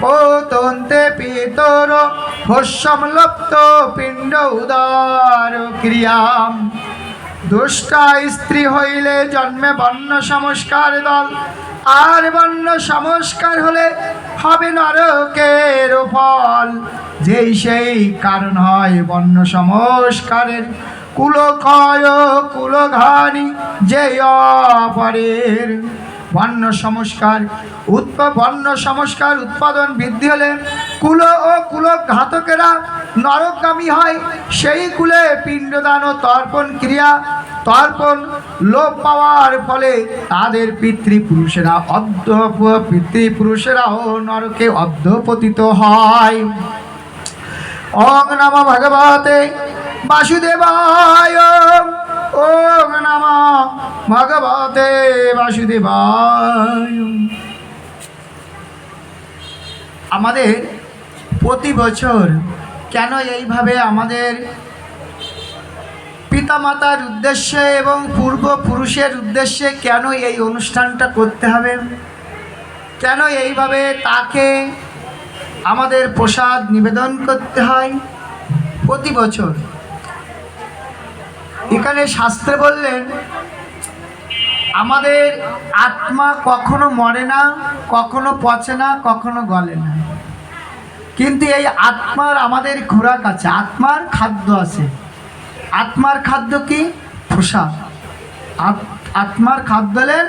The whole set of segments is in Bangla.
পোতন্তে পিতর পিণ্ড উদার স্ত্রী হইলে জন্মে বর্ণ সংস্কার দল, আর বর্ণ সংস্কার হলে হবে নরকের ফল। যেই সেই কারণ হয় বর্ণ সংস্কারের কুলক্ষয় কুলঘানি যে অপরের বর্ণ সংস্কার, উৎপ বর্ণ সংস্কার উৎপাদন বৃদ্ধি হলে কুল ও কুল ঘাতকেরা নরকামী হয়। সেই কুলে পিণ্ডদান ও তর্পণ ক্রিয়া, তর্পণ লোপ পাওয়ার ফলে তাদের পিতৃপুরুষেরা অর্ধ পিতৃপুরুষেরাও নরকে অর্ধপতিত হয়। ওং নম ভগবতে বাসুদেবায় ওং নম ভগবতে বাসুদেবায়। আমাদের প্রতি বছর কেন এইভাবে আমাদের পিতামাতার উদ্দেশ্যে এবং পূর্বপুরুষের উদ্দেশ্যে কেন এই অনুষ্ঠানটা করতে হবে? কেন এইভাবে তাকে আমাদের প্রসাদ নিবেদন করতে হয়? প্রতি বছর এখানে শাস্ত্রে বললেন, আমাদের আত্মা কখনো মরে না, কখনো পচে না, কখনো গলে না। কিন্তু এই আত্মার আমাদের খোরাক আছে, আত্মার খাদ্য আছে। আত্মার খাদ্য কি? প্রসাদ। আত্মার খাদ্য হলেন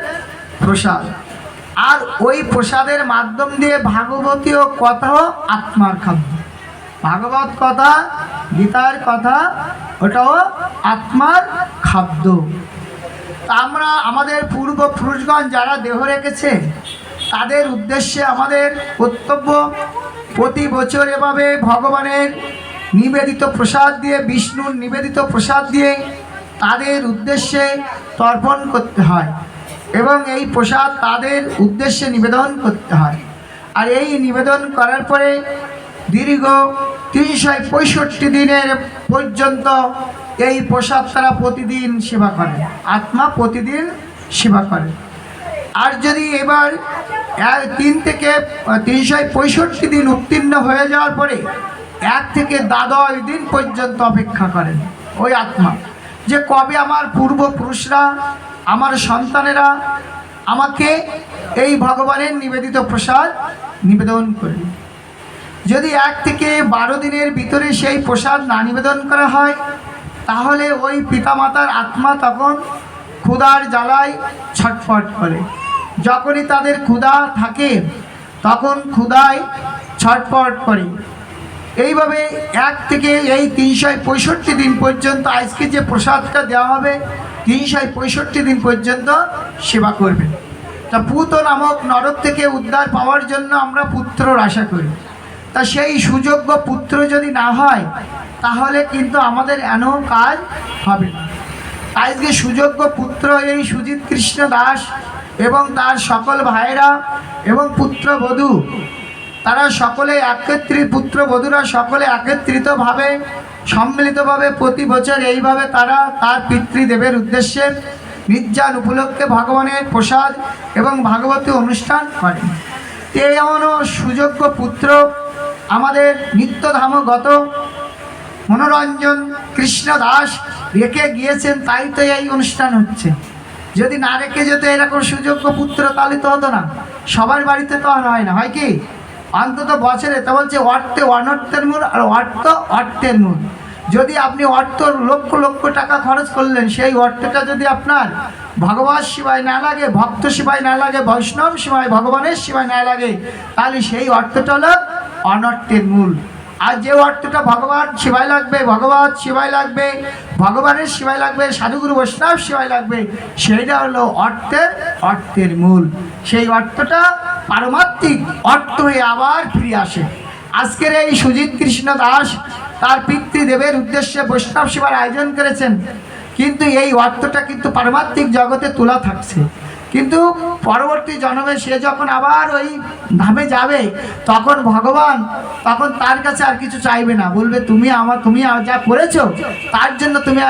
প্রসাদ। আর ওই প্রসাদের মাধ্যম দিয়ে ভাগবতীয় কথাও আত্মার খাদ্য। ভাগবত কথা গীতার কথা, ওটাও আত্মার খাদ্য। আমরা আমাদের পূর্বপুরুষগণ যারা দেহ রেখেছে তাদের উদ্দেশ্যে আমাদের কর্তব্য প্রতি বছর এভাবে ভগবানের নিবেদিত প্রসাদ দিয়ে, বিষ্ণুর নিবেদিত প্রসাদ দিয়ে তাদের উদ্দেশ্যে তর্পণ করতে হয় এবং এই প্রসাদ তাদের উদ্দেশ্যে নিবেদন করতে হয়। আর এই নিবেদন করার পরে দীর্ঘ তিনশো পঁয়ষট্টি দিনের পর্যন্ত এই প্রসাদ তারা প্রতিদিন সেবা করে। আত্মা প্রতিদিন সেবা করে। আর যদি এবার তিন থেকে তিনশো পঁয়ষট্টি দিন উত্তীর্ণ হয়ে যাওয়ার পরে এক থেকে দ্বাদশ দিন পর্যন্ত অপেক্ষা করেন ওই আত্মা। যে কবে আমার পূর্বপুরুষরা, আমার সন্তানেরা আমাকে এই ভগবানের নিবেদিত প্রসাদ নিবেদন করবে। যদি এক থেকে বারো দিনের ভিতরে সেই প্রসাদ না নিবেদন করা হয়, তাহলে ওই পিতামাতার আত্মা তখন ক্ষুধার জ্বালায় ছটফট করে। যখনই তাদের ক্ষুধা থাকে, তখন ক্ষুধায় ছটফট করে। এইভাবে এক থেকে এই তিনশো পঁয়ষট্টি দিন পর্যন্ত আজকে যে প্রসাদটা দেওয়া হবে তিনশো পঁয়ষট্টি দিন পর্যন্ত সেবা করবে তা পুত নামক নরক থেকে উদ্ধার পাওয়ার জন্য আমরা পুত্রর আশা করি। তা সেই সুযোগ্য পুত্র যদি না হয়, তাহলে কিন্তু আমাদের এন কাজ হবে না। আজকে সুযোগ্য পুত্র এই সুজিত কৃষ্ণ দাস এবং তার সকল ভাইরা এবং পুত্রবধূ তারা সকলে একত্রিত পুত্রবধূরা সকলে একত্রিতভাবে, সম্মিলিতভাবে প্রতি বছর এইভাবে তারা তার পিতৃদেবের উদ্দেশ্যে নির্যান উপলক্ষে ভগবানের প্রসাদ এবং ভাগবতী অনুষ্ঠান এই এমনও সুযোগ্য পুত্র আমাদের নিত্যধামগত মনোরঞ্জন কৃষ্ণ দাস রেখে গিয়েছেন, তাই তো এই অনুষ্ঠান হচ্ছে। যদি না রেখে যেত, এরকম সুযোগ্য পুত্র তাহলে তো হতো না। সবার বাড়িতে তো আর হয় না, হয় কি? অন্তত বছরে, তো বলছে অর্থে অনর্থের মূল আর অর্থ অর্থের মূল। যদি আপনি অর্থ লক্ষ লক্ষ টাকা খরচ করলেন, সেই অর্থটা যদি আপনার ভগবান শিবায় না লাগে, ভক্ত শিবায় না লাগে, বৈষ্ণব শিবায়, ভগবানের শিবায় না লাগে, তাহলে সেই অর্থটা হলো অনর্থের মূল আর যে অর্থটা ভগবান শিবায় লাগবে, ভগবান শিবায় লাগবে, ভগবানের শিবায় লাগবে, সাধুগুরু বৈষ্ণব শিবায় লাগবে, সেইটা হলো অর্থের অর্থের মূল। সেই অর্থটা পারমাত্মিক অর্থ হয়ে আবার ফিরে আসে। আজকের এই সুজিত কৃষ্ণ দাস তার পিতৃদেবের উদ্দেশ্যে বৈষ্ণব সেবার আয়োজন করেছেন, কিন্তু এই অর্থটা কিন্তু পারমাত্মিক জগতে তোলা থাকছে। কিন্তু পরবর্তী জন্মে সে যখন আবার ওই ধামে যাবে, তখন ভগবান তখন তার কাছে আর কিছু চাইবে না। বলবে, তুমি আমার, তুমি যা করেছ, তার জন্য তুমি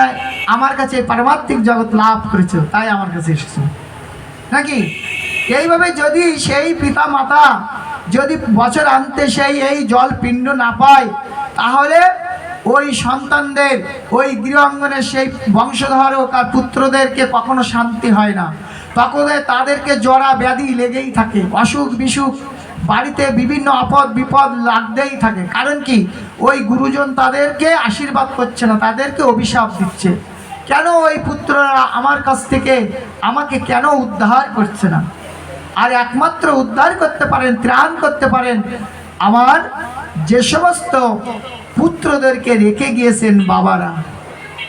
আমার কাছে এই পারমার্থিক জগৎ লাভ করেছ, তাই আমার কাছে এসেছ। নাকি? এইভাবে যদি সেই পিতা মাতা যদি বছর আনতে সেই এই জল পিণ্ড না পায়, তাহলে ওই সন্তানদের, ওই গৃহাঙ্গনের সেই বংশধর ও তার পুত্রদেরকে কখনো শান্তি হয় না। তখন তাদেরকে জরা ব্যাধি লেগেই থাকে, অসুখ বিসুখ, বাড়িতে বিভিন্ন আপদ বিপদ লাগতেই থাকে। কারণ কি? ওই গুরুজন তাদেরকে আশীর্বাদ করছে না, তাদেরকে অভিশাপ দিচ্ছে। কেন ওই পুত্ররা আমার কাছ থেকে আমাকে কেন উদ্ধার করছে না? আর একমাত্র উদ্ধার করতে পারেন, ত্রাণ করতে পারেন, আমার যে সমস্ত পুত্রদেরকে রেখে গিয়েছেন বাবারা।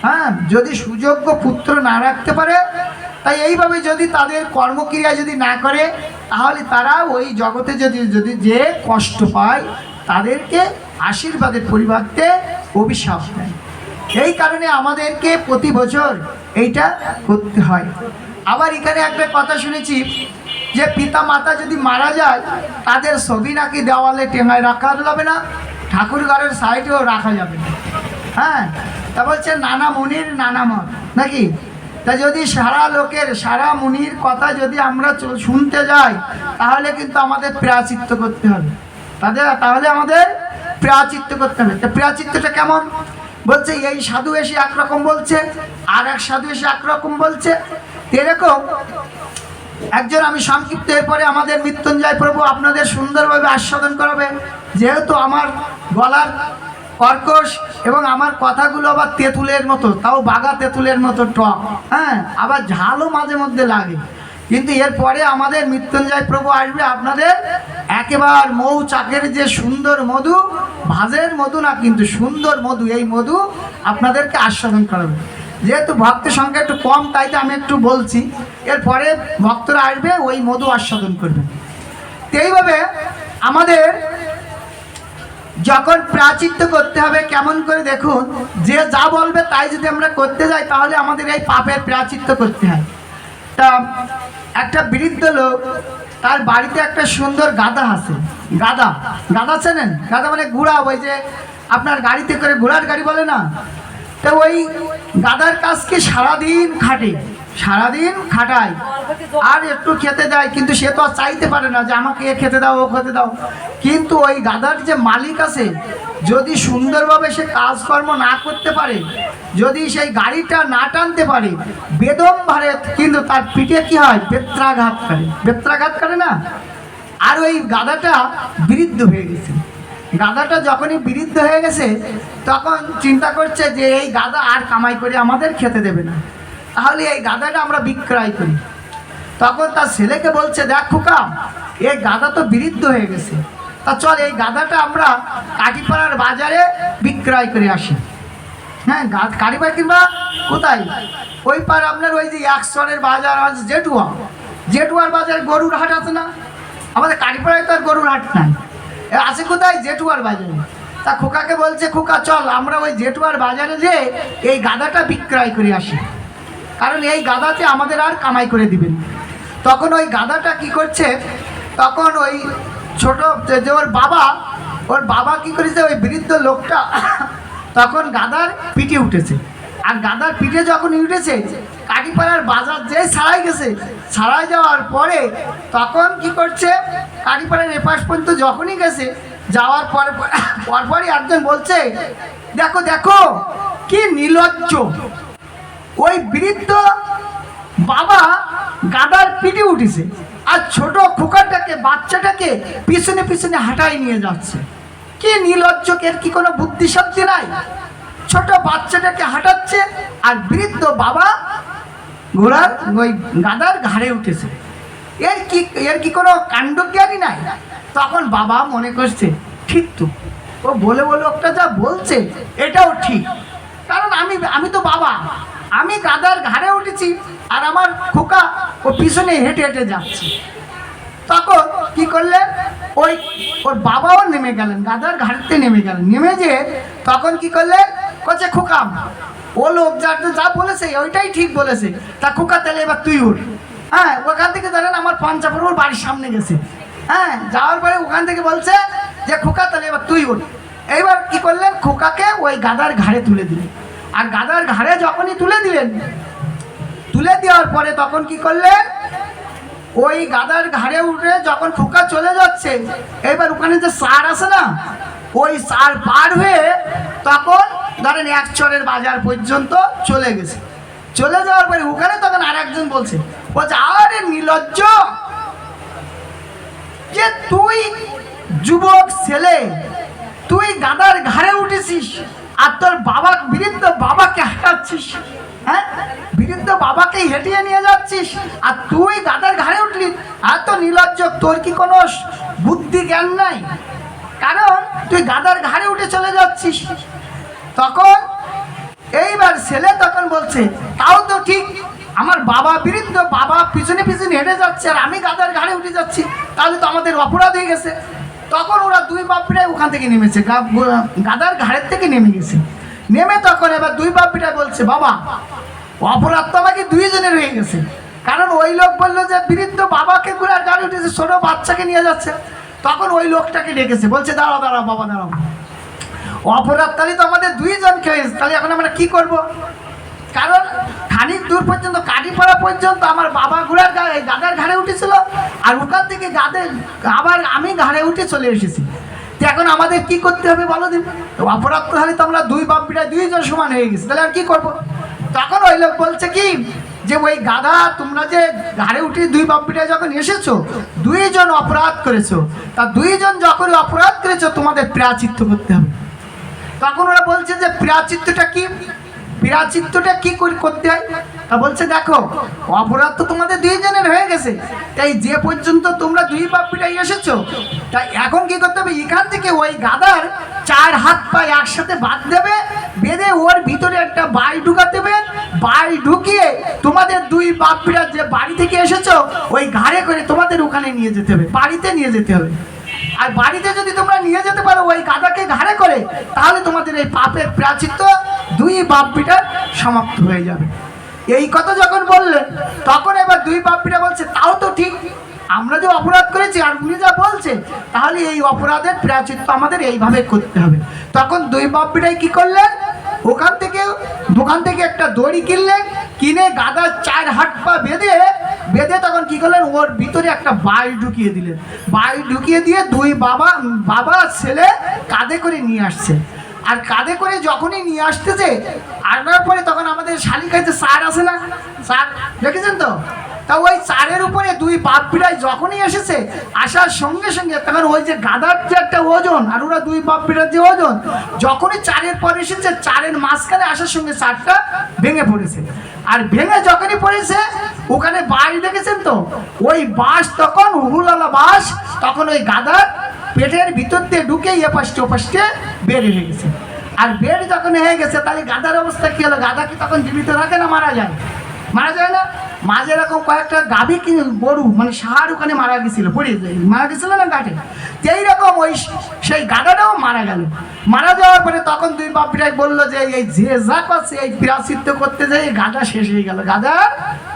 হ্যাঁ যদি সুযোগ্য পুত্র না রাখতে পারে তাই এইভাবে যদি তাদের কর্মক্রিয়া যদি না করে, তাহলে তারা ওই জগতে যদি যদি যে কষ্ট পায়, তাদেরকে আশীর্বাদের পরিবর্তে অভিশাপ দেয়। এই কারণে আমাদেরকে প্রতি বছর এইটা করতে হয়। আবার এখানে একটা কথা শুনেছি যে পিতা মাতা যদি মারা যায়, তাদের ছবি নাকি দেওয়ালে টেঙায় রাখা যাবে না, ঠাকুর ঘরের সাইডেও রাখা যাবে না। হ্যাঁ তা বলছে নানা মনির, নানা মন নাকি? তা যদি সারা লোকের, সারা মুনির কথা যদি আমরা শুনতে যাই, তাহলে কিন্তু আমাদের প্রাচিত্য করতে হবে। তাদের, তাহলে আমাদের প্রাচিত্য করতে হবে। তা প্রাচিত্যটা কেমন? বলছে, এই সাধু এসে একরকম বলছে, আর এক সাধু এসে একরকম বলছে। এরকম একজন আমি সংক্ষিপ্ত এরপরে আমাদের মৃত্যুঞ্জয় প্রভু আপনাদের সুন্দরভাবে আস্বাদন করাবে। যেহেতু আমার গলার কর্কশ এবং আমার কথাগুলো আবার তেঁতুলের মতো, তাও বাগা তেঁতুলের মতো টক। হ্যাঁ আবার ঝালও মাঝে মধ্যে লাগে। কিন্তু এরপরে আমাদের মৃত্যুঞ্জয় প্রভু আসবে আপনাদের একেবার মৌ চাকের যে সুন্দর মধু, ভাজের মধু না, কিন্তু সুন্দর মধু, এই মধু আপনাদেরকে আস্বাদন করাবে। যেহেতু ভক্তের সংখ্যা একটু কম, তাই তো আমি একটু বলছি। এরপরে ভক্তরা আসবে, ওই মধু আস্বাদন করবে। এইভাবে আমাদের যখন প্রাচিত্য করতে হবে, কেমন করে দেখুন, যে যা বলবে তাই যদি আমরা করতে যাই, তাহলে আমাদের এই পাপের প্রাচিত্য করতে হয়। তা, একটা বৃদ্ধ লোক, তার বাড়িতে একটা সুন্দর গাদা আছে। গাদা গাদা চেনেন? গাদা মানে ঘোড়া ওই যে আপনার গাড়িতে করে, ঘোড়ার গাড়ি বলে না? তো ওই গাদার কাজকে সারাদিন খাটে? সারাদিন খাটায় আর একটু খেতে দেয় কিন্তু সে তো আর চাইতে পারে না যে আমাকে এ খেতে দাও, ও খেতে দাও। কিন্তু ওই গাদার যে মালিক আছে, যদি সুন্দরভাবে সে কাজকর্ম না করতে পারে, যদি সেই গাড়িটা না টানতে পারে, বেদম ভারে, কিন্তু তার পিঠে কি হয়? বেত্রাঘাত করে। বেত্রাঘাত করে না? আর ওই গাদাটা বৃদ্ধ হয়ে গেছে। গাদাটা যখনই বৃদ্ধ হয়ে গেছে, তখন চিন্তা করছে যে এই গাদা আর কামাই করে আমাদের খেতে দেবে না। তাহলে এই গাদাটা আমরা বিক্রয় করি। তখন তার ছেলেকে বলছে, দেখ খোকা, এই গাদা তো বিরুদ্ধ হয়ে গেছে। তা চল, এই গাদাটা আমরা কাটিপাড়ার বাজারে বিক্রয় করে আসি। হ্যাঁ কাটিপাড়া কিংবা কোথায়? ওই পার আপনার ওই যে একশনের বাজার আছে, জেটুয়া। জেটুয়ার বাজারে গরুর হাট আছে না? আমাদের কাটিপাড়ায় তো আর গরুর হাট নাই। আছে কোথায়? জেটুয়ার বাজারে। তা খোকাকে বলছে, খোকা, চল, আমরা ওই জেটুয়ার বাজারে যে এই গাদাটা বিক্রয় করে আসি। কারণ এই গাদাতে আমাদের আর কামাই করে দিবেন। তখন ওই গাদাটা কি করছে? তখন ওই ছোট যে ওর বাবা ওর বাবা কি করেছে? ওই বৃদ্ধ লোকটা তখন গাদার পিঠে উঠেছে। আর গাদার পিঠে যখন উঠেছে, কাটিপাড়ার বাজার যে ছাড়াই গেছে, ছাড়াই যাওয়ার পরে তখন কি করছে? কাটিপাড়ার এপাশ পর্যন্ত যখনই গেছে, যাওয়ার পর পরপরই একজন বলছে, দেখো দেখো, কি নির্লজ্জ। ওই বৃদ্ধ বাবা গাদার পিঠে উঠেছে আর ছোট খোকাটাকে, বাচ্চাটাকে পিছনে পিছনে হাঁটাই নিয়ে যাচ্ছে। কি নির্লজ্জকের কি কোনো বুদ্ধিশক্তি নাই? ছোট বাচ্চাটাকে হাঁটাচ্ছে আর বৃদ্ধ বাবা ঘোড়ার ওই গাদার ঘাড়ে উঠেছে। এর কি এর কি কোনো কাণ্ডজ্ঞানী নাই? তখন বাবা মনে করছে, ঠিক তো, ও বলে বলে ওটা যা বলছে, এটাও ঠিক। কারণ আমি আমি তো বাবা। আমি গাদার ঘাড়ে উঠেছি আর আমার খোকা ও পিছনে হেঁটে হেঁটে যাচ্ছে। তখন কি করলেন? ওই ওর বাবাও নেমে গেলেন গাদার ঘাড়তে নেমে গেলেন। নেমে যে তখন কি করলেন? কচ্ছে খোকাম ও লোক যার যা বলেছে, ওইটাই ঠিক বলেছে। তা খোকা, তাহলে এবার তুই উঠ। হ্যাঁ ওখান থেকে ধরেন আমার পঞ্চাপুর ওর বাড়ির সামনে গেছে। হ্যাঁ যাওয়ার পরে ওখান থেকে বলছে যে, খোকা, তাহলে এবার তুই উঠ। এইবার কি করলেন? খোকাকে ওই গাদার ঘাড়ে তুলে দিলেন। আর গাদার ঘাড়ে যখনই তুলে দিলেন, তুলে দেওয়ার পরে তখন কি করলেন ওই গাদার ঘাড়ে উঠে যখন খোকা চলে যাচ্ছে, এবার ওখানে যে সার আছে না, ওই সার পার হয়ে তখন ধরেন এক চরের বাজার পর্যন্ত চলে গেছে। চলে যাওয়ার পরে ওখানে তখন আর একজন বলছে বলছে, আরে নির্লজ্জ যে তুই যুবক ছেলে, তুই গাদার ঘাড়ে উঠেছিস আর তোর বাবা হাঁটাচ্ছিস হ্যাঁ? বৃদ্ধ বাবাকে হেঁটিয়ে নিয়ে যাচ্ছিস। আর তুই গাদার ঘাড়ে উঠলি। এত নির্লজ্জ তোর কি কোনো বুদ্ধি জ্ঞান নাই? কারণ তুই গাদার ঘাড়ে উঠে চলে যাচ্ছিস। তখন এইবার ছেলে তখন বলছে, তাও তো ঠিক। আমার বাবা বৃদ্ধ বাবা পিছনে পিছনে হেঁটে যাচ্ছে আর আমি গাদার ঘাড়ে উঠে যাচ্ছি। তাহলে তো আমাদের অপরাধ হয়ে গেছে। তখন ওরা দুই বাপিটাই ওখান থেকে নেমেছে। গাদার ঘাড়ের থেকে নেমে গেছে। নেমে তখন এবার দুই বাপিটাই বলছে, বাবা, অপরাধ তো আমাকে দুইজনের হয়ে গেছে। কারণ ওই লোক বলল যে বৃদ্ধ বাবাকে ঘুরে আর গাড়ি উঠেছে, ছোট বাচ্চাকে নিয়ে যাচ্ছে। তখন ওই লোকটাকে ডেকেছে, বলছে, দাঁড়াও দাঁড়াও, বাবা, দাঁড়াও। অপরাধ তাহলে তো আমাদের দুইজনকে হয়েছে তাহলে এখন আমরা কি করব? কারণ খানিক দূর পর্যন্ত কাটিপাড়া পর্যন্ত আমার বাবা ঘোড়ার গায়ে গাদার ঘাড়ে উঠেছিল, আর ওখান থেকে গাদের আবার আমি ঘাড়ে উঠে চলে এসেছি। এখন আমাদের কি করতে হবে বলো দিন? অপরাধ তো তাহলে তো আমরা দুই বাপিটা দুইজন সমান হয়ে গেছি, তাহলে আর কি করব? তখন ওই লোক বলছে কি, যে ওই গাধা, তোমরা যে ঘাড়ে উঠে দুই বাপিটা যখন এসেছ, দুইজন অপরাধ করেছ, তা দুইজন যখন অপরাধ করেছ, তোমাদের প্রাচিত্য করতে হবে। তখন ওরা বলছে যে প্রাচিত্যটা কি? প্রাচিত্যটা কি করতে হয়? তা বলছে, দেখো, অপরাধ তো তোমাদের দুইজনের হয়ে গেছে। তাই যে পর্যন্ত তোমরা দুই বাপিটাই এসেছ তাই এখন কি করতে হবে? এখান থেকে ওই গাদার চার হাত পা একসাথে বাদ দেবে, বেঁধে ওর ভিতরে একটা বাই ঢুকাতে হবে। বাই ঢুকিয়ে তোমাদের দুই বাপিরা যে বাড়ি থেকে এসেছ, ওই ঘাড়ে করে তোমাদের ওখানে নিয়ে যেতে হবে, বাড়িতে নিয়ে যেতে হবে। আর বাড়িতে যদি তোমরা নিয়ে যেতে পারো, ওই গাদাকে ঘাড়ে করে, তাহলে তোমাদের এই পাপের প্রাচিত্য দুই বাপ পিটার সমাপ্ত হয়ে যাবে। এই কথা যখন বললেন তখন এবার দুই বাপ বলছে, তাও তো ঠিক, আমরা যে অপরাধ করেছি, আর উনি যা বলছে তাহলে এই অপরাধের প্রাচিত্য আমাদের এইভাবে করতে হবে। তখন দুই বাপ পিটাই কি করলেন? ওখান থেকে, দোকান থেকে একটা দড়ি কিনলেন, কিনে গাদার চার হাত পা বেঁধে বেঁধে তখন কি করলেন? ওর ভিতরে একটা বাই ঢুকিয়ে দিলেন। বাই ঢুকিয়ে দিয়ে দুই বাবা বাবা ছেলে কাঁধে করে নিয়ে আসছে। আর কাঁধে করে যখনই নিয়ে আসতেছে আনার পরে তখন আমাদের শালিকাইতে সার আসে না। সার দেখেছেন তো? তা ওই চারের উপরে দুই বাপ পিড়াই যখনই এসেছে, আসার সঙ্গে সঙ্গে তখন ওই যে গাদার যে একটা ওজন, আর ওরা দুই বাপ পিড়ার যে ওজন, যখনই চারের পর এসেছে, চারের মাঝখানে আসার সঙ্গে চারটা ভেঙে পড়েছে। আর ভেঙে যখনই পড়েছে, ওখানে বাঁশ দেখেছেন তো? ওই বাঁশ তখন হুলালা বাঁশ, তখন ওই গাদার পেটের ভিতর দিয়ে ঢুকে এ পাশে ও হয়ে গেছে। আর বের যখন হয়ে গেছে, তাহলে গাদার অবস্থা কি হলো? গাদা কি তখন জীবিত রাখে না মারা যায়? মারা যায় না? মাঝে এরকম কয়েকটা গাভী কি গরু মানে সাহার ওখানে মারা গেছিল পড়ে মারা গেছিল না ঘাটে এই রকম ওই সেই গাদাটাও মারা গেল। মারা যাওয়ার পরে তখন দুই বাপিরাই বলল যে, এই যে যা করছে, এই প্রাচিত্য করতে যাই গাদা শেষ হয়ে গেল। গাদা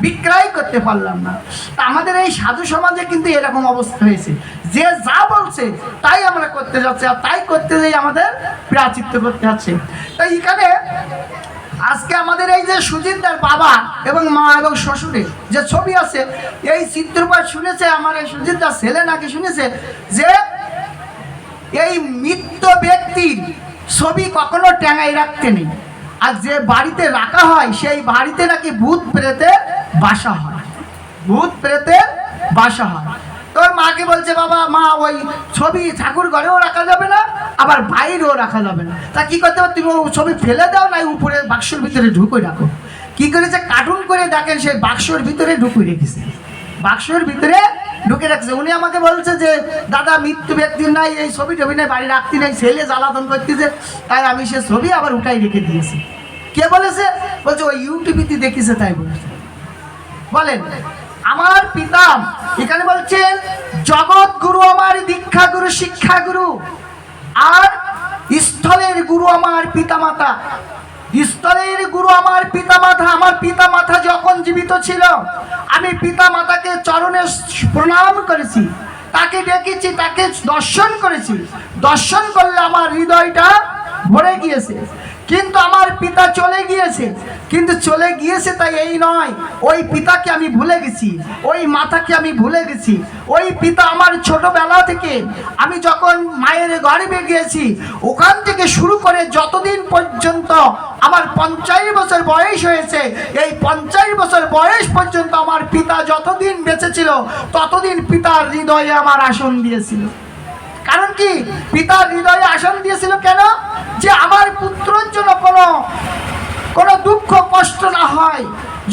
বিক্রয় করতে পারলাম না। তা আমাদের এই সাধু সমাজে কিন্তু এরকম অবস্থা হয়েছে। যে যা বলছে, তাই আমরা করতে যাচ্ছি, আর তাই করতে যাই আমাদের প্রাচিত্য করতে হচ্ছে তাই এখানে আজকে আমাদের এই যে সুজিতদার বাবা এবং মা এবং শ্বশুরের যে ছবি আছে, এই চিত্রপাট শুনেছে আমার এই সুজিতদার ছেলে নাকি শুনেছে যে এই মৃত্য ব্যক্তির ছবি কখনো ট্যাঙাই রাখতে নেই। আর যে বাড়িতে রাখা হয়, সেই বাড়িতে নাকি ভূত প্রেতের বাসা হয়। ভূত প্রেতের বাসা হয়। তোর মাকে বলছে, বাবা, মা, ওই ছবি ঠাকুর ঘরেও রাখা যাবে না, আবার বাইরেও রাখা যাবে না। তা কি করতে হবে? তুমি ছবি ফেলে দাও না উপরে বাক্সর ভিতরে ঢুকে রাখো। কি করেছে? কার্টুন করে দেখেন সেই বাক্সর ভিতরে ঢুকে রেখেছে। বাক্সর ভিতরে ঢুকে রাখছে। উনি আমাকে বলছে যে, দাদা, মৃত্যু ব্যক্তির নাই, এই ছবি টবি নাই, বাড়ি রাখতে নাই, ছেলে জ্বালাতন করতেছে, তাই আমি সে ছবি আবার উঠাই রেখে দিয়েছি। কে বলেছে? বলছে, ওই ইউটিউবিতে দেখিছে, তাই বলেছে। বলেন আমার পিতা এখানে বলছেন, জগৎ গুরু আমার, দীক্ষা গুরু, শিক্ষা গুরু। আর স্থলের গুরু আমার পিতামাতা। স্থলের গুরু আমার পিতা মাতা আমার পিতা মাতা যখন জীবিত ছিল, আমি পিতা মাতাকে চরণে প্রণাম করেছি। তাকে ডেকেছি, তাকে দর্শন করেছি। দর্শন করলে আমার হৃদয়টা ভরে গিয়েছে। কিন্তু আমার পিতা চলে গিয়েছে। কিন্তু চলে গিয়েছে তাই এই নয়। ওই পিতাকে আমি ভুলে গেছি। ওই মাতাকে আমি ভুলে গেছি। ওই পিতা আমার ছোটবেলা থেকে আমি যখন মায়ের গর্ভে গিয়েছি, ওখান থেকে শুরু করে যতদিন পর্যন্ত আমার পঞ্চাশ বছর বয়স হয়েছে, এই পঞ্চাশ বছর বয়স পর্যন্ত আমার পিতা যতদিন বেঁচে ছিল, ততদিন পিতার হৃদয়ে আমার আসন দিয়েছিল। কারণ কি? পিতা হৃদয়ে আসন দিয়েছিল কেন? যে আমার পুত্রের জন্য কোনো কোনো দুঃখ, কষ্ট না হয়।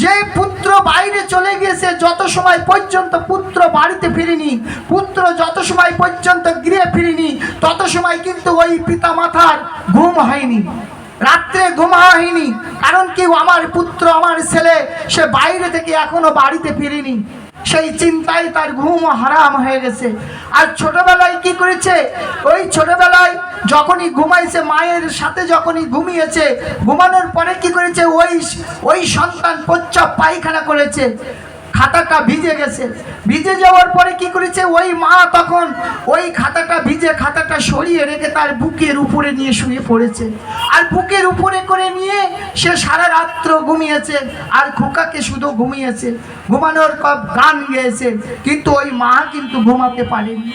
যে পুত্র বাইরে চলে গিয়েছে যত সময় পর্যন্ত পুত্র বাড়িতে ফিরিনি, পুত্র যত সময় পর্যন্ত গৃহে ফিরিনি, তত সময় কিন্তু ওই পিতা মাথার ঘুম হয়নি, রাত্রে ঘুম হয়নি। কারণ কি? আমার পুত্র, আমার ছেলে, সে বাইরে থেকে এখনও বাড়িতে ফিরেনি। সেই চিন্তায় তার ঘুম হারাম হয়ে গেছে। আর ছোটবেলায় কি করেছে? ওই ছোটবেলায় যখনই ঘুমাইছে, মায়ের সাথে যখনই ঘুমিয়েছে, ঘুমানোর পরে কি করেছে? ওই ওই সন্তান পচ্চা পায়খানা করেছে। খাতাটা ভিজে গেছে। ভিজে যাওয়ার পরে কি করেছে? ওই মা তখন ওই খাতাটা ভিজে খাতাটা সরিয়ে রেখে তার বুকের উপরে নিয়ে শুয়ে পড়েছে। আর বুকের উপরে করে নিয়ে সে সারা রাত্র ঘুমিয়েছে। আর খোকাকে শুধু ঘুমিয়েছে। ঘুমানোর গান গেয়েছে। কিন্তু ওই মা কিন্তু ঘুমাতে পারেনি।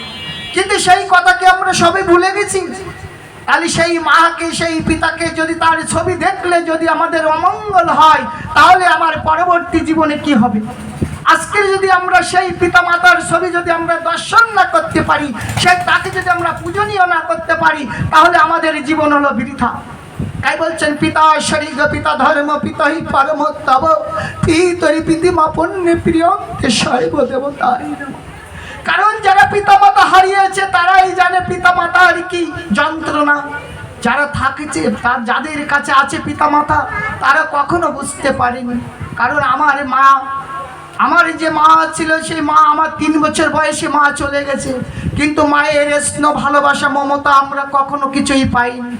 কিন্তু সেই কথাকে আমরা সবাই ভুলে গেছি। তাহলে সেই মাকে, সেই পিতাকে যদি তার ছবি দেখলে যদি আমাদের অমঙ্গল হয়, তাহলে আমার পরবর্তী জীবনে কি হবে? আজকে যদি আমরা সেই পিতা মাতার ছবি যদি আমরা দর্শন না করতে পারি, সেই তাকে যদি আমরা পূজনীয় না করতে পারি, তাহলে আমাদের জীবন হলো বৃথা। তাই বলছেন, পিতা শরীর, পিতা ধর্ম পিতা হি পরম তব। পিতরি পিতিমা পণ্যে প্রিয় দেবতাই নমঃ। কারণ যারা পিতামাতা হারিয়েছে, তারাই জানে পিতামাতার কি যন্ত্রণা। যারা থাকছে, তার যাদের কাছে আছে পিতামাতা, তারা কখনো বুঝতে পারেনি। কারণ আমার মা আমার যে মা ছিল, সেই মা আমার তিন বছর বয়সে মা চলে গেছে। কিন্তু মায়ের স্নেহ, ভালোবাসা, মমতা আমরা কখনো কিছুই পাইনি।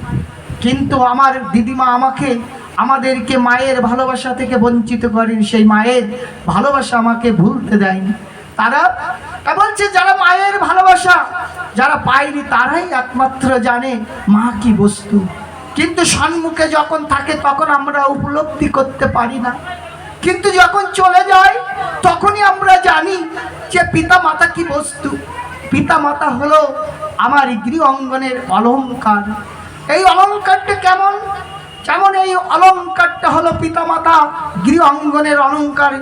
কিন্তু আমার দিদিমা আমাকে, আমাদেরকে মায়ের ভালোবাসা থেকে বঞ্চিত করেন। সেই মায়ের ভালোবাসা আমাকে ভুলতে দেয়নি। তারা বলছে, যারা মায়ের ভালোবাসা যারা পায়নি, তারাই একমাত্র জানে মা কি বস্তু। কিন্তু সম্মুখে যখন থাকে, তখন আমরা উপলব্ধি করতে পারি না। কিন্তু যখন চলে যায়, তখনই আমরা জানি যে পিতা মাতা কি বস্তু। পিতা মাতা হলো আমার গৃহ অঙ্গনের অলঙ্কার। এই অলঙ্কারটা কেমন? যেমন এই অলঙ্কারটা হলো পিতামাতা গৃহ অঙ্গনের অলঙ্কার।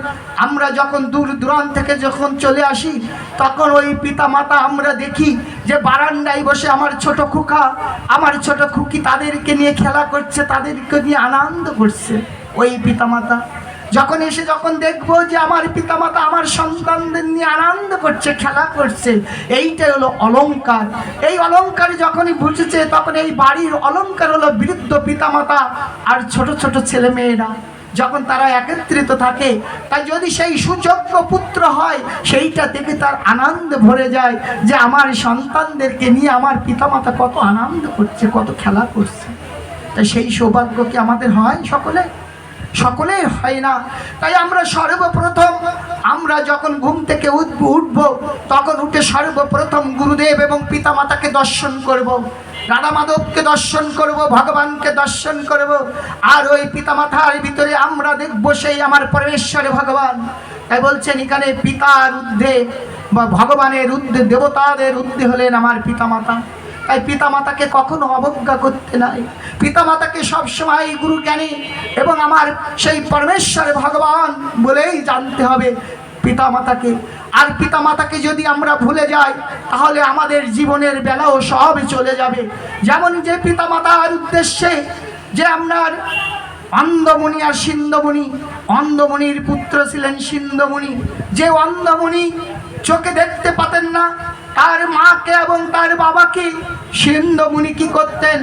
আমরা যখন দূর দূরান্ত থেকে যখন চলে আসি, তখন ওই পিতামাতা আমরা দেখি যে বারান্দায় বসে আমার ছোট খুকা, আমার ছোট খুকি তাদেরকে নিয়ে খেলা করছে, তাদেরকে নিয়ে আনন্দ করছে। ওই পিতামাতা যখন এসে যখন দেখব যে আমার পিতামাতা আমার সন্তানদের নিয়ে আনন্দ করছে, খেলা করছে, এইটাই হলো অলঙ্কার এই অলংকার যখনই বুঝেছে, তখন এই বাড়ির অলংকার হলো বৃদ্ধ পিতামাতা আর ছোট ছোট ছেলে মেয়েরা যখন তারা একত্রিত থাকে, তাই যদি সেই সুযোগ্য পুত্র হয়, সেইটা দেখে তার আনন্দ ভরে যায় যে আমার সন্তানদেরকে নিয়ে আমার পিতামাতা কত আনন্দ করছে, কত খেলা করছে। তাই সেই সৌভাগ্য কি আমাদের হয় সকলে? সকলের হয় না। তাই আমরা সর্বপ্রথম, আমরা যখন ঘুম থেকে উঠব, তখন উঠে সর্বপ্রথম গুরুদেব এবং পিতামাতাকে দর্শন করব। রাধা মাধবকে দর্শন করব, ভগবানকে দর্শন করব। আর ওই পিতামাতার ভিতরে আমরা দেখব সেই আমার পরমেশ্বরে ভগবান। তাই বলছেন, এখানে পিতার ঊর্ধ্বে বা ভগবানের ঊর্ধ্বে দেবতাদের ঊর্ধ্বে হলেন আমার পিতামাতা। তাই পিতামাতাকে কখনো অবজ্ঞা করতে নাই। পিতামাতাকে সবসময় গুরু জ্ঞানী এবং আমার সেই পরমেশ্বর ভগবান বলেই জানতে হবে পিতামাতাকে। আর পিতামাতাকে যদি আমরা ভুলে যাই, তাহলে আমাদের জীবনের বেলাও সব চলে যাবে। যেমন যে পিতামাতার উদ্দেশ্যে যে আপনার অন্ধমণি আর সিন্ধমণি, অন্ধমণির পুত্র ছিলেন সিন্ধমণি। যে অন্ধমণি চোখে দেখতে পাতেন না তার মাকে এবং তার বাবাকে সিন্ধমুনি কি করতেন?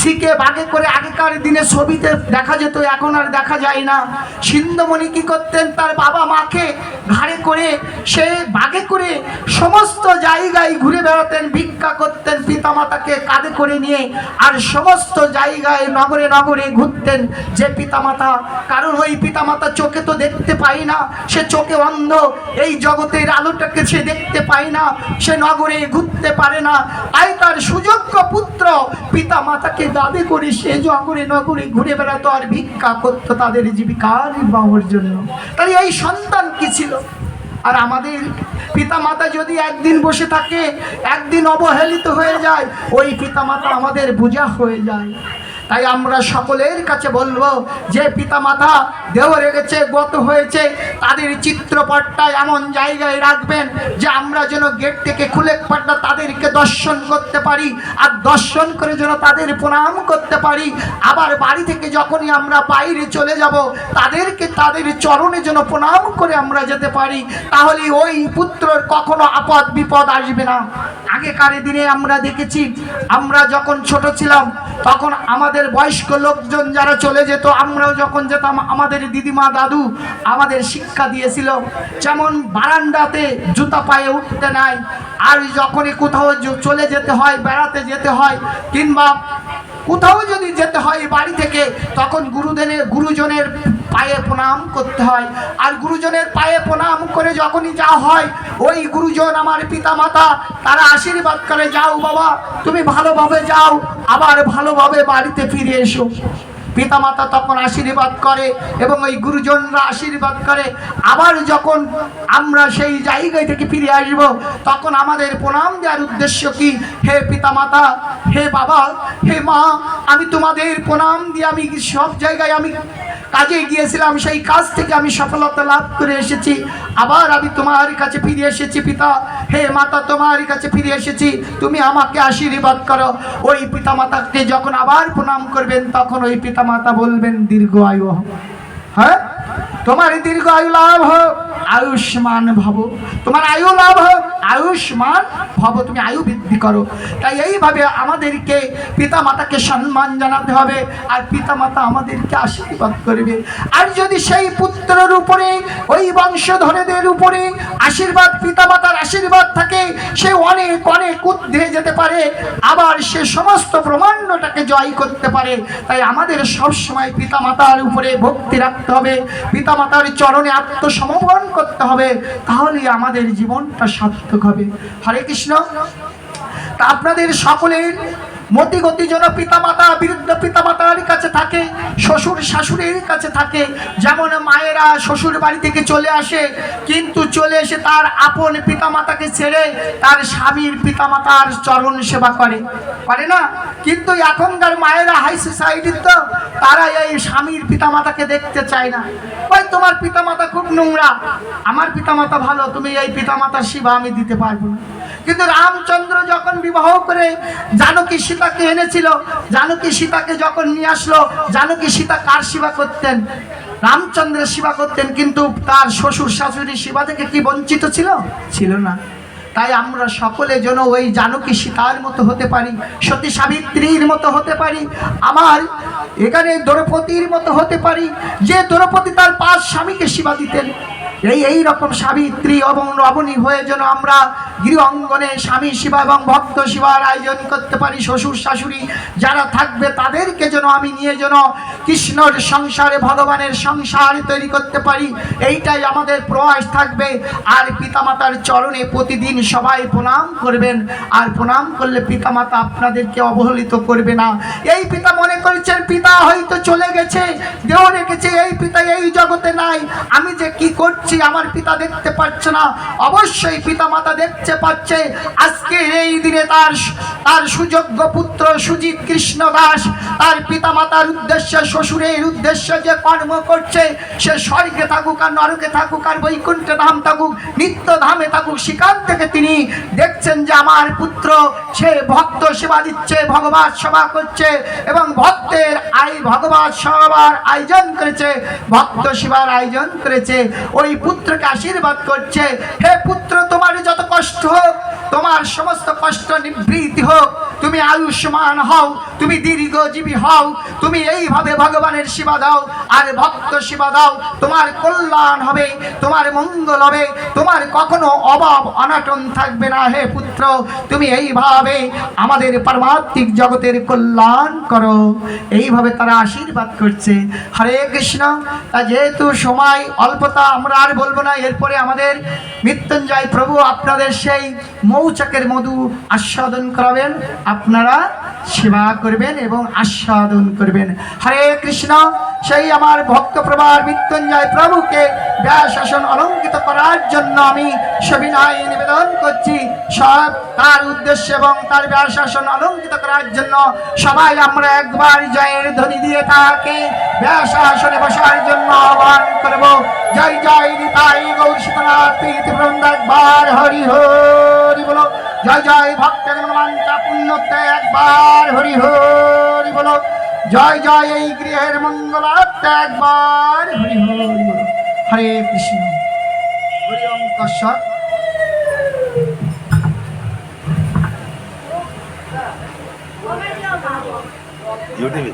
শিখে বাগে করে আগেকার দিনে ছবিতে দেখা যেত, এখন আর দেখা যায় না। সিন্ধমণি কি করতেন? তার বাবা মাকে ঘাড়ে করে সে বাগে করে সমস্ত জায়গায় ঘুরে বেড়াতেন, ভিক্ষা করতেন, পিতামাতাকে কাঁধে করে নিয়ে আর সমস্ত জায়গায় নগরে নগরে ঘুরতেন। যে পিতামাতা, কারণ ওই পিতামাতা চোখে তো দেখতে পাই না, সে চোখে অন্ধ। এই জগতের আলোটাকে সে দেখতে পায় না। সে নগরে ঘুরতে পারে না। তাই তার সুযোগ্য পুত্র পিতা মাতাকে দাবি করে সে জগরে নগরে ঘুরে বেড়াতো আর ভিক্ষা করতো তাদের জীবিকার নির্বাহের জন্য। তাই এই সন্তান কি ছিল? আর আমাদের পিতামাতা যদি একদিন বসে থাকে, একদিন অবহেলিত হয়ে যায়, ওই পিতামাতা আমাদের বোঝা হয়ে যায়। তাই আমরা সকলের কাছে বলব, যে পিতামাতা দেহ রেগেছে গত হয়েছে, তাদের চিত্রপটটা এমন জায়গায় রাখবেন যে আমরা যেন গেট থেকে খুলে পাটটা তাদেরকে দর্শন করতে পারি, আর দর্শন করে যেন তাদের প্রণাম করতে পারি। আবার বাড়ি থেকে যখনই আমরা বাইরে চলে যাব, তাদেরকে তাদের চরণে যেন প্রণাম করে আমরা যেতে পারি। তাহলে ওই পুত্রর কখনো আপদ বিপদ আসবে না। আগেকার দিনে আমরা দেখেছি, আমরা যখন ছোট ছিলাম, তখন আমাদের বয়স্ক লোকজন যারা চলে যেত, আমরাও যখন যেতাম, আমাদের দিদিমা দাদু আমাদের শিক্ষা দিয়েছিল। যেমন বারান্দাতে জুতা পায়ে উঠতে নাই, আর যখনই কোথাও চলে যেতে হয়, বেড়াতে যেতে হয়, কিংবা কোথাও যদি যেতে হয় বাড়ি থেকে, তখন গুরুদেনের, গুরুজনের পায়ে প্রণাম করতে হয়। আর গুরুজনের পায়ে প্রণাম করে যখনই যা হয়, ওই গুরুজন আমার পিতা মাতা তারা আশীর্বাদ করে, যাও বাবা, তুমি ভালোভাবে যাও, আবার ভালোভাবে বাড়িতে ফিরে এসো। পিতামাতা তখন আশীর্বাদ করে এবং ওই গুরুজনরা আশীর্বাদ করে। আবার যখন আমরা সেই জায়গায় থেকে ফিরে আসব, তখন আমাদের প্রণাম দেওয়ার উদ্দেশ্য কি? হে পিতামাতা, হে বাবা, হে মা, আমি তোমাদের প্রণাম দিয়ে আমি সব জায়গায় আমি কাজে গিয়েছিলাম, সেই কাজ থেকে আমি সফলতা লাভ করে এসেছি। আবার আমি তোমার কাছে ফিরে এসেছি পিতা। হে মাতা, তোমার কাছে ফিরে এসেছি। তুমি আমাকে আশীর্বাদ করো। ওই পিতা মাতাকে যখন আবার প্রণাম করবেন, তখন ওই পিতা মাতা বলবেন দীর্ঘ আয়ু। হ্যাঁ? তোমার দীর্ঘ আয়ু লাভ হোক আয়ুষ্মান ভব। তোমার আয়ু লাভ হোক আয়ুষ্মান ভব। তুমি আয়ু বৃদ্ধি করো। তাই এইভাবে আমাদেরকে পিতা মাতাকে সম্মান জানাতে হবে আর পিতা মাতা আমাদেরকে আশীর্বাদ করবে। আর যদি সেই পুত্রের উপরে, ওই বংশধরেদের উপরে আশীর্বাদ পিতা মাতার আশীর্বাদ থাকে, সে অনেক অনেক ঊর্ধ্বে যেতে পারে, আবার সে সমস্ত ব্রহ্মাণ্ডটাকে জয় করতে পারে। তাই আমাদের সবসময় পিতা মাতার উপরে ভক্তি রাখতে হবে। পিতা মাতার চরণে আত্মসমর্পণ করতে হবে তাহলে আমাদের জীবনটা সার্থক হবে। হরে কৃষ্ণ। তা আপনাদের সকলের মতি গতি যেন পিতামাতা বৃদ্ধ পিতামাতার কাছে থাকে, শ্বশুর শাশুড়ির কাছে থাকে। যেমন মায়েরা শ্বশুর বাড়ি থেকে চলে আসে, কিন্তু চলে এসে তার আপন পিতামাতাকে ছেড়ে তার স্বামীর পিতামাতার চরণ সেবা করে। পারে না? কিন্তু এখনকার মায়েরা হাই সোসাইটির তো, তারা এই স্বামীর পিতামাতাকে দেখতে চায় না। ওই তোমার পিতামাতা খুব নোংরা। আমার পিতামাতা ভালো, তুমি এই পিতামাতার সেবা আমি দিতে পারব না। কিন্তু রামচন্দ্র যখন বিবাহ করে জানকী সীতাকে এনেছিল জানকী সীতাকে যখন নিয়ে আসলো জানকী সীতা কার সেবা করতেন? রামচন্দ্রের সেবা করতেন কিন্তু তার শ্বশুর শাশুড়ির সেবা থেকে কি বঞ্চিত ছিল? ছিল না। তাই আমরা সকলে যেন ওই জানকী সীতার মতো হতে পারি সতী সাবিত্রীর মতো হতে পারি আমার এখানে দ্রৌপদীর মতো হতে পারি যে দ্রৌপদী তার পাঁচ স্বামীকে সেবা দিতেন। এই এই রকম সাবিত্রী এবং রবণী হয়ে যেন আমরা গৃহ অঙ্গনে স্বামী শিবা এবং ভক্ত শিবার আয়োজন করতে পারি, শ্বশুর শাশুড়ি যারা থাকবে তাদেরকে যেন আমি নিয়ে যেন কৃষ্ণর সংসারে, ভগবানের সংসার তৈরি করতে পারি, এইটাই আমাদের প্রয়াস থাকবে। আর পিতামাতার চরণে প্রতিদিন সবাই প্রণাম করবেন, আর প্রণাম করলে পিতামাতা আপনাদেরকে অবহেলিত করবে না। এই পিতা মনে করেছেন, পিতা হয়তো চলে গেছে, দেহ রেখেছে, এই পিতা এই জগতে নাই। আমি যে কি করছি আমার পিতা দেখতে পাচ্ছে না। অবশ্যই পিতা মাতা দেখতে পাচ্ছে। আজকে এই দিনে তার তার সুযোগ্য পুত্র সুজিত কৃষ্ণ দাস, তার পিতা মাতার উদ্দেশ্যে, শ্বশুরের উদ্দেশ্যে যে কর্ম করছে, সে স্বর্গে থাকুক আর নরকে থাকুক আর বৈকুণ্ঠে ধাম থাকুক, নিত্য ধামে থাকুক, সেখান থেকে তিনি দেখছেন যে আমার পুত্র, সে ভক্ত সেবা দিচ্ছে, ভগবান সেবা করছে এবং ভক্তের আই ভগবান সবার আয়োজন করেছে, ভক্ত সেবার আয়োজন করেছে। ওই পুত্রকে আশীর্বাদ করছে। হে পুত্র তোমার যত কষ্ট হোক, তোমার সমস্ত কষ্ট নিবৃত্তি হোক, তুমি আয়ুষ্মান হও, তুমি দীর্ঘজীবী হও, তুমি এইভাবে ভগবানের সেবা দাও, আর ভক্ত সেবা দাও, তোমার কল্যাণ হবে, তোমার মঙ্গল হবে, তোমার কখনো অভাব অনাটন থাকবে না, হে পুত্র, তুমি এইভাবে আমাদের পারমাত্মিক জগতের কল্যাণ করো। এইভাবে তারা আশীর্বাদ করছে। হরে কৃষ্ণ, তা যেহেতু সময় অল্পতা, আমরা আর বলব না, এরপরে আমাদের মৃত্যুঞ্জয় প্রভু আপনাদের সেই মৌচাকের মধু আস্বাদন করাবেন, আপনারা সেবা করবেন এবং আস্বাদন করবেন। হরে কৃষ্ণ। সেই আমার ভক্ত প্রভার মৃত্যুঞ্জয় প্রভুকে ব্যাস আসন অলঙ্কিত করার জন্য আমি সবিনয় নিবেদন করছি। সব তার উদ্দেশ্য এবং তার ব্যাস আসন অলঙ্কিত করার জন্য সবাই আমরা একবার জয়ের ধ্বনি দিয়ে তাকে ব্যাস আসনে বসার জন্য আহ্বান করব। জয় জয়, নিতাই গৌর প্রীতি একবার, হরি হরি বলো। জয় জয় ভক্তের মনমান্তা পুণ্যতে একবার, হরি হরি বলো। জয় জয় এই গৃহের মঙ্গলার্থে একবার হরি হরি বলো হরে কৃষ্ণ হরি ওম তৎসৎ ইউটিউবে